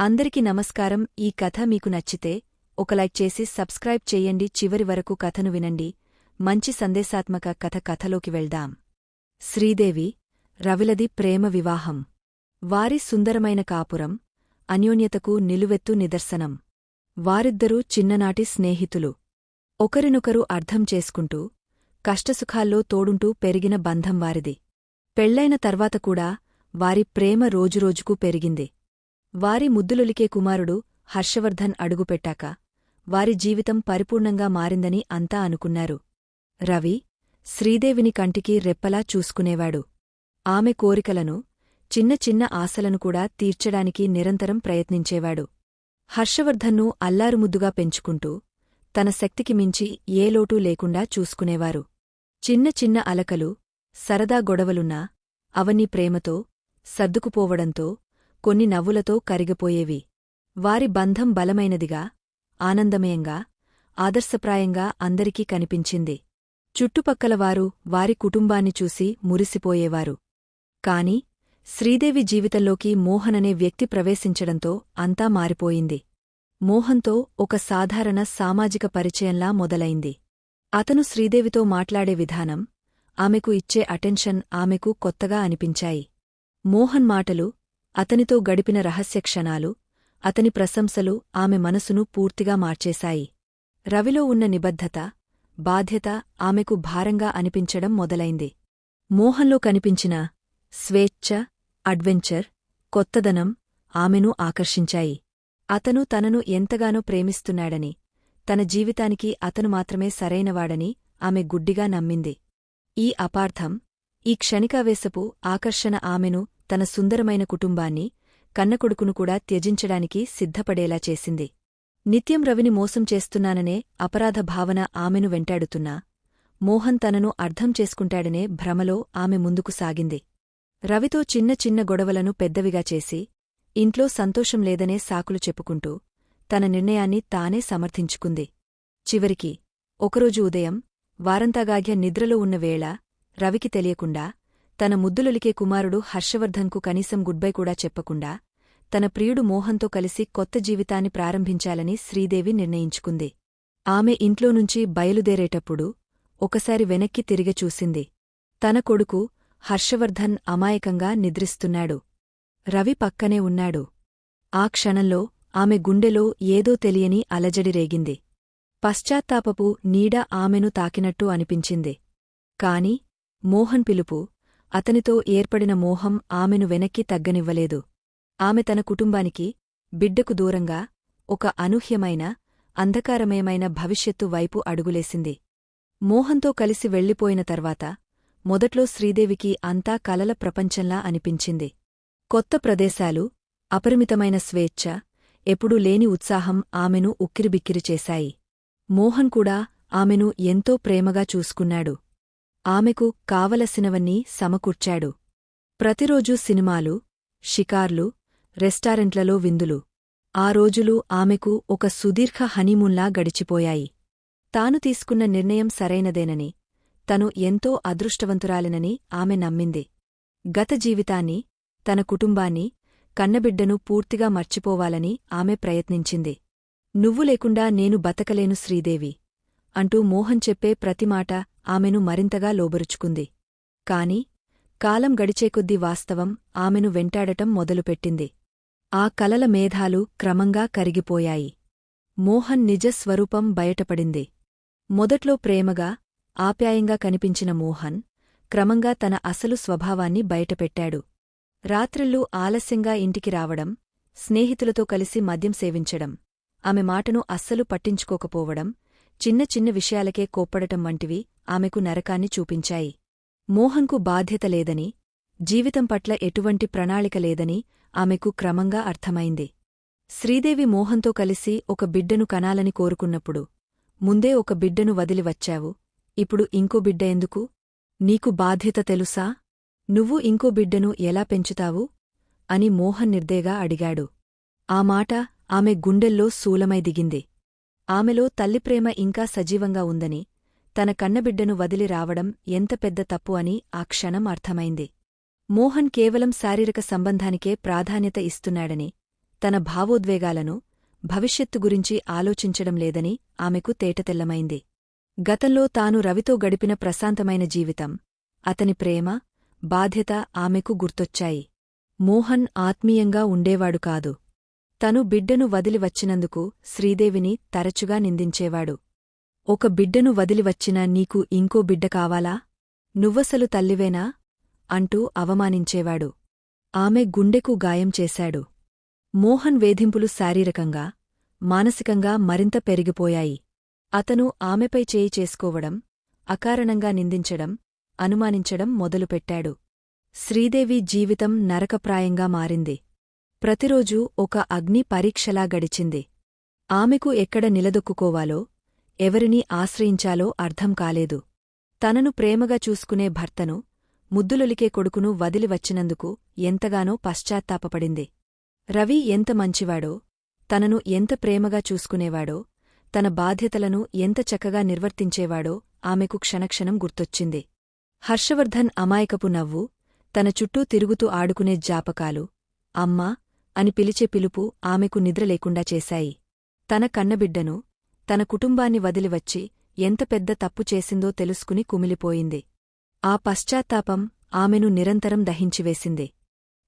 అందరికీ నమస్కారం. ఈ కథ మీకు నచ్చితే ఒక లైక్ చేసి సబ్స్క్రైబ్ చేయండి. చివరి వరకు కథను వినండి. మంచి సందేశాత్మక కథ కథలోకి వెళ్దాం. శ్రీదేవి రవిలది ప్రేమ వివాహం. వారి సుందరమైన కాపురం అన్యోన్యతకు నిలువెత్తు నిదర్శనం. వారిద్దరూ చిన్ననాటి స్నేహితులు. ఒకరినొకరు అర్థం చేసుకుంటూ కష్టసుఖాల్లో తోడుంటూ పెరిగిన బంధం వారిది. పెళ్ళైన తర్వాత కూడా వారి ప్రేమ రోజురోజుకూ పెరిగింది. వారి ముద్దులొలికే కుమారుడు హర్షవర్ధన్ అడుగుపెట్టాక వారి జీవితం పరిపూర్ణంగా మారిందని అంతా అనుకున్నారు. రవి శ్రీదేవిని కంటికి రెప్పలా చూసుకునేవాడు. ఆమె కోరికలను చిన్న చిన్న ఆశలను కూడా తీర్చడానికి నిరంతరం ప్రయత్నించేవాడు. హర్షవర్ధన్ను అల్లారుముద్దుగా పెంచుకుంటూ తన శక్తికి మించి ఏ లోటూ లేకుండా చూసుకునేవారు. చిన్న చిన్న అలకలు సరదా గొడవలున్నా అవన్నీ ప్రేమతో సర్దుకుపోవడంతో కొన్ని నవ్వులతో కరిగిపోయేవి. వారి బంధం బలమైనదిగా ఆనందమయంగా ఆదర్శప్రాయంగా అందరికీ కనిపించింది. చుట్టుపక్కలవారు వారి కుటుంబాన్ని చూసి మురిసిపోయేవారు. కాని శ్రీదేవి జీవితంలోకి మోహననే వ్యక్తి ప్రవేశించడంతో అంతా మారిపోయింది. మోహన్తో ఒక సాధారణ సామాజిక పరిచయంలా మొదలైంది. అతను శ్రీదేవితో మాట్లాడే విధానం ఆమెకు ఇచ్చే అటెన్షన్ ఆమెకు కొత్తగా అనిపించాయి. మోహన్ మాటలు అతనితో గడిపిన రహస్య క్షణాలు అతని ప్రశంసలు ఆమె మనసును పూర్తిగా మార్చేశాయి. రవిలో ఉన్న నిబద్ధత బాధ్యత ఆమెకు భారంగా అనిపించడం మొదలైంది. మోహన్లో కనిపించిన స్వేచ్ఛ అడ్వెంచర్ కొత్తదనం ఆమెను ఆకర్షించాయి. అతను తనను ఎంతగానో ప్రేమిస్తున్నాడని తన జీవితానికి అతను మాత్రమే సరైనవాడని ఆమె గుడ్డిగా నమ్మింది. ఈ అపార్థం ఈ క్షణికావేశపు ఆకర్షణ ఆమెను తన సుందరమైన కుటుంబాన్ని కన్నకొడుకును కూడా త్యజించడానికి సిద్ధపడేలా చేసింది. నిత్యం రవిని మోసం చేస్తున్నాననే అపరాధ భావన ఆమెను వెంటాడుతున్నా మోహన్ తనను అర్థం చేసుకుంటాడనే భ్రమలో ఆమె ముందుకు సాగింది. రవితో చిన్న చిన్న గొడవలను పెద్దవిగా చేసి ఇంట్లో సంతోషం లేదనే సాకులు చెప్పుకుంటూ తన నిర్ణయాన్ని తానే సమర్థించుకుంది. చివరికి ఒకరోజు ఉదయం వారంతాగాఘ్య నిద్రలో ఉన్న వేళ రవికి తెలియకుండా తన ముద్దులొలికే కుమారుడు హర్షవర్ధన్కు కనీసం గుడ్బై కూడా చెప్పకుండా తన ప్రియుడు మోహన్తో కలిసి కొత్త జీవితాన్ని ప్రారంభించాలని శ్రీదేవి నిర్ణయించుకుంది. ఆమె ఇంట్లోనుంచి బయలుదేరేటప్పుడు ఒకసారి వెనక్కి తిరిగి చూసింది. తన కొడుకు హర్షవర్ధన్ అమాయకంగా నిద్రిస్తున్నాడు. రవి పక్కనే ఉన్నాడు. ఆ క్షణంలో ఆమె గుండెలో ఏదో తెలియని అలజడి రేగింది. పశ్చాత్తాపపు నీడ ఆమెను తాకినట్టు అనిపించింది. కాని మోహన్ పిలుపు అతనితో ఏర్పడిన మోహం ఆమెను వెనక్కి తగ్గనివ్వలేదు. ఆమె తన కుటుంబానికి బిడ్డకు దూరంగా ఒక అనూహ్యమైన అంధకారమయమైన భవిష్యత్తు వైపు అడుగులేసింది. మోహంతో కలిసి వెళ్ళిపోయిన తర్వాత మొదట్లో శ్రీదేవికి అంతా కలల ప్రపంచంలా అనిపించింది. కొత్త ప్రదేశాలు అపరిమితమైన స్వేచ్ఛ ఎప్పుడూ లేని ఉత్సాహం ఆమెను ఉక్కిరిబిక్కిరి చేశాయి. మోహన్ కూడా ఆమెను ఎంతో ప్రేమగా చూసుకున్నాడు. ఆమెకు కావలసినవన్నీ సమకూర్చాడు. ప్రతిరోజూ సినిమాలు షికార్లు రెస్టారెంట్లలో విందులు. ఆ రోజులు ఆమెకు ఒక సుదీర్ఘ హనీమూన్లా గడిచిపోయాయి. తాను తీసుకున్న నిర్ణయం సరైనదేనని తను ఎంతో అదృష్టవంతురాలినని ఆమె నమ్మింది. గత జీవితాన్ని తన కుటుంబాన్ని కన్నబిడ్డను పూర్తిగా మర్చిపోవాలని ఆమె ప్రయత్నించింది. నువ్వు లేకుండా నేను బతకలేను శ్రీదేవి అంటూ మోహన్ చెప్పే ప్రతిమాట ఆమెను మరింతగా లోబరుచుకుంది. కాని కాలం గడిచేకొద్దీ వాస్తవం ఆమెను వెంటాడటం మొదలుపెట్టింది. ఆ కలల మేధాలు క్రమంగా కరిగిపోయాయి. మోహన్ నిజస్వరూపం బయటపడింది. మొదట్లో ప్రేమగా ఆప్యాయంగా కనిపించిన మోహన్ క్రమంగా తన అసలు స్వభావాన్ని బయటపెట్టాడు. రాత్రిళ్ళు ఆలస్యంగా ఇంటికి రావడం స్నేహితులతో కలిసి మద్యం సేవించడం ఆమె మాటను అస్సలు పట్టించుకోకపోవడం చిన్న చిన్న విషయాలకే కోప్పడటం వంటివి ఆమెకు నరకాన్ని చూపించాయి. మోహన్కు బాధ్యత లేదని జీవితం పట్ల ఎటువంటి ప్రణాళిక లేదని ఆమెకు క్రమంగా అర్థమైంది. శ్రీదేవి మోహన్తో కలిసి ఒక బిడ్డను కనాలని కోరుకున్నప్పుడు ముందే ఒక బిడ్డను వదిలి వచ్చావు ఇప్పుడు ఇంకో బిడ్డ ఎందుకు? నీకు బాధ్యత తెలుసా? నువ్వు ఇంకో బిడ్డను ఎలా పెంచుతావు? అని మోహన్ నిర్దేగా అడిగాడు. ఆ మాట ఆమె గుండెల్లో శూలమై దిగింది. ఆమెలో తల్లిప్రేమ ఇంకా సజీవంగా ఉందని తన కన్నబిడ్డను వదిలి రావడం ఎంత పెద్ద తప్పు అని ఆ క్షణం అర్థమైంది. మోహన్ కేవలం శారీరక సంబంధానికే ప్రాధాన్యత ఇస్తున్నాడని తన భావోద్వేగాలను భవిష్యత్తు గురించి ఆలోచించడం లేదని ఆమెకు తేటతెల్లమైంది. గతంలో తాను రవితో గడిపిన ప్రశాంతమైన జీవితం అతని ప్రేమ బాధ్యత ఆమెకు గుర్తొచ్చాయి. మోహన్ ఆత్మీయంగా ఉండేవాడు కాదు. తను బిడ్డను వదిలి వచ్చినందుకు శ్రీదేవిని తరచుగా నిందించేవాడు. ఒక బిడ్డను వదిలివచ్చిన నీకు ఇంకో బిడ్డ కావాలా? నువ్వసలు తల్లివేనా? అంటూ అవమానించేవాడు. ఆమె గుండెకు గాయం చేశాడు. మోహన్ వేధింపులు శారీరకంగా మానసికంగా మరింత పెరిగిపోయాయి. అతను ఆమెపై చేయి చేసుకోవడం అకారణంగా నిందించడం అనుమానించడం మొదలుపెట్టాడు. శ్రీదేవి జీవితం నరకప్రాయంగా మారింది. ప్రతిరోజూ ఒక అగ్ని పరీక్షలా గడిచింది. ఆమెకు ఎక్కడ నిలదొక్కుకోవాలో ఎవరిని ఆశ్రయించాలో అర్థం కాలేదు. తనను ప్రేమగా చూసుకునే భర్తను ముద్దులొలికే కొడుకును వదిలి వచ్చినందుకు ఎంతగానో పశ్చాత్తాపపడింది. రవి ఎంత మంచివాడో తనను ఎంత ప్రేమగా చూసుకునేవాడో తన బాధ్యతలను ఎంత చక్కగా నిర్వర్తించేవాడో ఆమెకు క్షణక్షణం గుర్తొచ్చింది. హర్షవర్ధన్ అమాయకపు నవ్వు తన చుట్టూ తిరుగుతూ ఆడుకునే జాపకాలు అమ్మా అని పిలిచే పిలుపు ఆమెకు నిద్రలేకుండా చేశాయి. తన కన్నబిడ్డను తన కుటుంబాన్ని వదిలివచ్చి ఎంత పెద్ద తప్పు చేసిందో తెలుసుకుని కుమిలిపోయింది. ఆ పశ్చాత్తాపం ఆమెను నిరంతరం దహించివేసింది.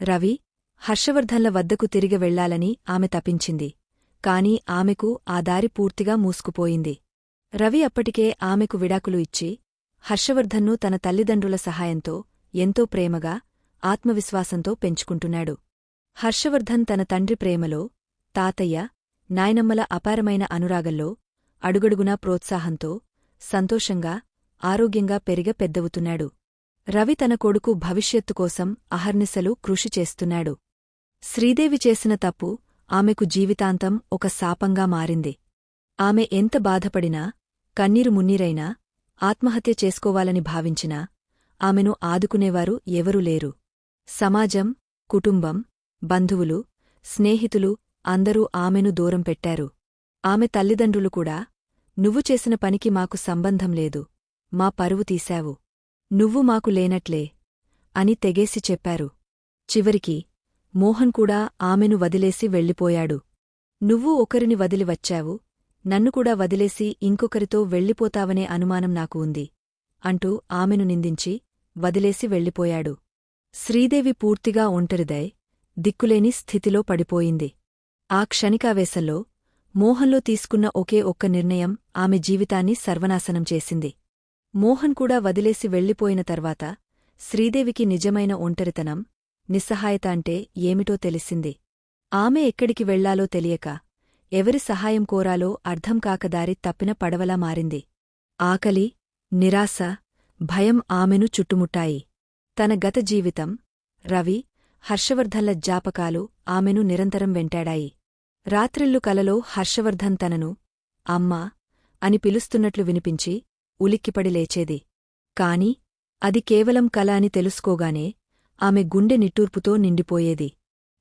రవి హర్షవర్ధన్ల వద్దకు తిరిగి వెళ్ళాలని ఆమె తపించింది. కాని ఆమెకు ఆ దారి పూర్తిగా మూసుకుపోయింది. రవి అప్పటికే ఆమెకు విడాకులు ఇచ్చి హర్షవర్ధన్ను తన తల్లిదండ్రుల సహాయంతో ఎంతో ప్రేమగా ఆత్మవిశ్వాసంతో పెంచుకుంటున్నాడు. హర్షవర్ధన్ తన తండ్రి ప్రేమలో తాతయ్య నాయనమ్మల అపారమైన అనురాగంలో అడుగడుగునా ప్రోత్సాహంతో సంతోషంగా ఆరోగ్యంగా పెరిగ పెద్దవుతున్నాడు. రవి తన కొడుకు భవిష్యత్తు కోసం అహర్నిశలు కృషి చేస్తున్నాడు. శ్రీదేవి చేసిన తప్పు ఆమెకు జీవితాంతం ఒక శాపంగా మారింది. ఆమె ఎంత బాధపడినా కన్నీరు మున్నీరైనా ఆత్మహత్య చేసుకోవాలని భావించినా ఆమెను ఆదుకునేవారు ఎవరూ లేరు. సమాజం కుటుంబం బంధువులు స్నేహితులు అందరూ ఆమెను దూరం పెట్టారు. ఆమె తల్లిదండ్రులు కూడా నువ్వు చేసిన పనికి మాకు సంబంధం లేదు. మా పరువు తీశావు. నువ్వు మాకు లేనట్లే అని తెగేసి చెప్పారు. చివరికి మోహన్ కూడా ఆమెను వదిలేసి వెళ్ళిపోయాడు. నువ్వు ఒకరిని వదిలి వచ్చావు. నన్ను కూడా వదిలేసి ఇంకొకరితో వెళ్ళిపోతావనే అనుమానం నాకు ఉంది అంటూ ఆమెను నిందించి వదిలేసి వెళ్ళిపోయాడు. శ్రీదేవి పూర్తిగా ఒంటరిదై దిక్కులేని స్థితిలో పడిపోయింది. ఆ క్షణికావేశంలో మోహన్లో తీసుకున్న ఒకే ఒక్క నిర్ణయం ఆమె జీవితాన్ని సర్వనాశనం చేసింది. మోహన్ కూడా వదిలేసి వెళ్ళిపోయిన తర్వాత శ్రీదేవికి నిజమైన ఒంటరితనం నిస్సహాయత అంటే ఏమిటో తెలిసింది. ఆమె ఎక్కడికి వెళ్ళాలో తెలియక ఎవరి సహాయం కోరాలో అర్థం కాక దారి తప్పిన పడవలా మారింది. ఆకలి నిరాశ భయం ఆమెను చుట్టుముట్టాయి. తన గత జీవితం రవి హర్షవర్ధన్ల జాపకాలు ఆమెను నిరంతరం వెంటాడాయి. రాత్రిళ్ళు కలలో హర్షవర్ధన్ తనను అమ్మా అని పిలుస్తున్నట్లు వినిపించి ఉలిక్కిపడి లేచేది. కాని అది కేవలం కల అని తెలుసుకోగానే ఆమె గుండె నిట్టూర్పుతో నిండిపోయేది.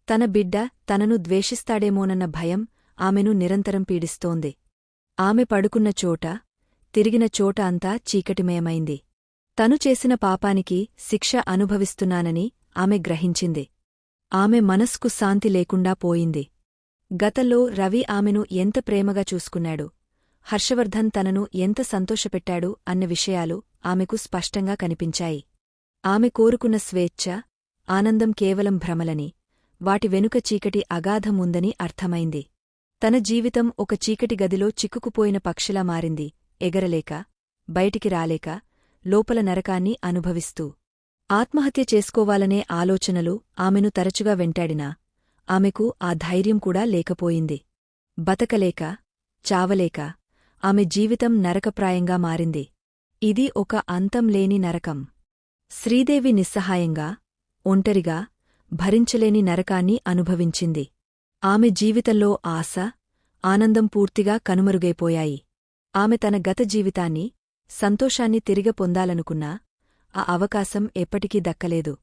తన బిడ్డ తనను ద్వేషిస్తాడేమోనన్న భయం ఆమెను నిరంతరం పీడిస్తోంది. ఆమె పడుకున్న చోట తిరిగిన చోట అంతా చీకటిమయమైంది. తను చేసిన పాపానికి శిక్ష అనుభవిస్తున్నానని ఆమె గ్రహించింది. ఆమె మనస్కు శాంతి లేకుండా పోయింది. గతంలో రవి ఆమెను ఎంత ప్రేమగా చూసుకున్నాడు హర్షవర్ధన్ తనను ఎంత సంతోషపెట్టాడు అన్న విషయాలు ఆమెకు స్పష్టంగా కనిపించాయి. ఆమె కోరుకున్న స్వేచ్ఛ ఆనందం కేవలం భ్రమలని వాటి వెనుక చీకటి అగాధముందని అర్థమైంది. తన జీవితం ఒక చీకటి గదిలో చిక్కుకుపోయిన పక్షిలా మారింది ఎగరలేక బయటికి రాలేక లోపల నరకాన్ని అనుభవిస్తూ. ఆత్మహత్య చేసుకోవాలనే ఆలోచనలు ఆమెను తరచుగా వెంటాడినా ఆమెకు ఆ ధైర్యం కూడా లేకపోయింది. బతకలేక చావలేక ఆమె జీవితం నరకప్రాయంగా మారింది. ఇది ఒక అంతంలేని నరకం. శ్రీదేవి నిస్సహాయంగా ఒంటరిగా భరించలేని నరకాన్ని అనుభవించింది. ఆమె జీవితంలో ఆశ ఆనందం పూర్తిగా కనుమరుగైపోయాయి. ఆమె తన గత జీవితాన్ని సంతోషాన్ని తిరిగ పొందాలనుకున్నా ఆ అవకాశం ఎప్పటికీ దక్కలేదు.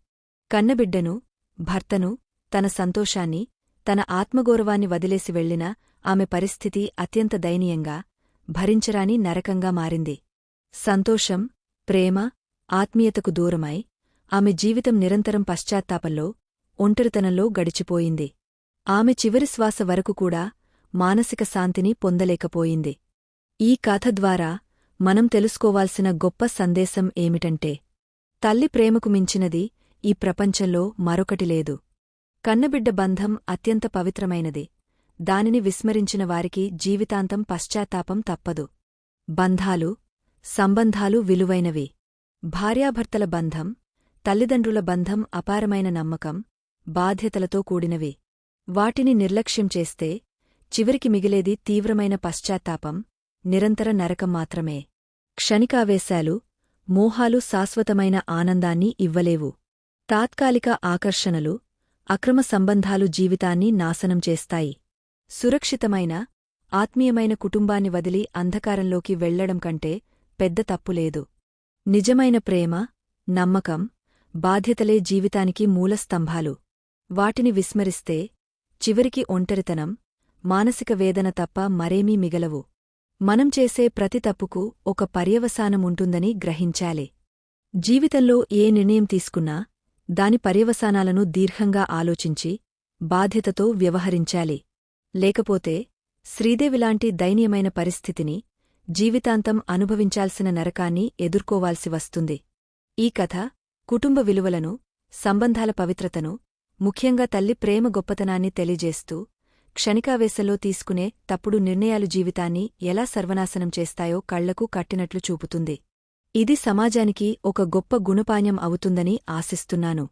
కన్నబిడ్డను భర్తను తన సంతోషాన్ని తన ఆత్మగౌరవాన్ని వదిలేసి వెళ్ళిన ఆమె పరిస్థితి అత్యంత దయనీయంగా భరించరాని నరకంగా మారింది. సంతోషం ప్రేమ ఆత్మీయతకు దూరమై ఆమె జీవితం నిరంతరం పశ్చాత్తాపంలో ఒంటరితనంలో గడిచిపోయింది. ఆమె చివరి శ్వాస వరకు కూడా మానసిక శాంతిని పొందలేకపోయింది. ఈ కథ ద్వారా మనం తెలుసుకోవాల్సిన గొప్ప సందేశం ఏమిటంటే తల్లి ప్రేమకు మించినది ఈ ప్రపంచంలో మరొకటి లేదు. కన్నబిడ్డ బంధం అత్యంత పవిత్రమైనది. దానిని విస్మరించిన వారికి జీవితాంతం పశ్చాత్తాపం తప్పదు. బంధాలు సంబంధాలు విలువైనవి. భార్యాభర్తల బంధం తల్లిదండ్రుల బంధం అపారమైన నమ్మకం బాధ్యతలతో కూడినవి. వాటిని నిర్లక్ష్యం చేస్తే చివరికి మిగిలేది తీవ్రమైన పశ్చాత్తాపం నిరంతర నరకం మాత్రమే. క్షణికావేశాలు మోహాలు శాశ్వతమైన ఆనందాన్ని ఇవ్వలేవు. తాత్కాలిక ఆకర్షణలు అక్రమ సంబంధాలు జీవితాన్ని నాశనం చేస్తాయి. సురక్షితమైన ఆత్మీయమైన కుటుంబాన్ని వదిలి అంధకారంలోకి వెళ్ళడం కంటే పెద్ద తప్పులేదు నిజమైన ప్రేమ నమ్మకం బాధ్యతలే జీవితానికి మూలస్తంభాలు వాటిని విస్మరిస్తే చివరికి ఒంటరితనం మానసిక వేదన తప్ప మరేమీ మిగలవు. మనం చేసే ప్రతి తప్పుకు ఒక పర్యవసానముంటుందని గ్రహించాలి. జీవితంలో ఏ నిర్ణయం తీసుకున్నా దాని పర్యవసానాలను దీర్ఘంగా ఆలోచించి బాధ్యతతో వ్యవహరించాలి. లేకపోతే శ్రీదేవిలాంటి దయనీయమైన పరిస్థితిని జీవితాంతం అనుభవించాల్సిన నరకాన్ని ఎదుర్కోవాల్సి వస్తుంది. ఈ కథ కుటుంబ విలువలను సంబంధాల పవిత్రతను ముఖ్యంగా తల్లి ప్రేమ గొప్పతనాన్ని తెలియజేస్తూ క్షణికావేశంలో తీసుకునే తప్పుడు నిర్ణయాలు జీవితాన్ని ఎలా సర్వనాశనం చేస్తాయో కళ్ళకు కట్టినట్లు చూపుతుంది. ఇది సమాజానికి ఒక గొప్ప గుణపాణ్యం అవుతుందని ఆశిస్తున్నాను.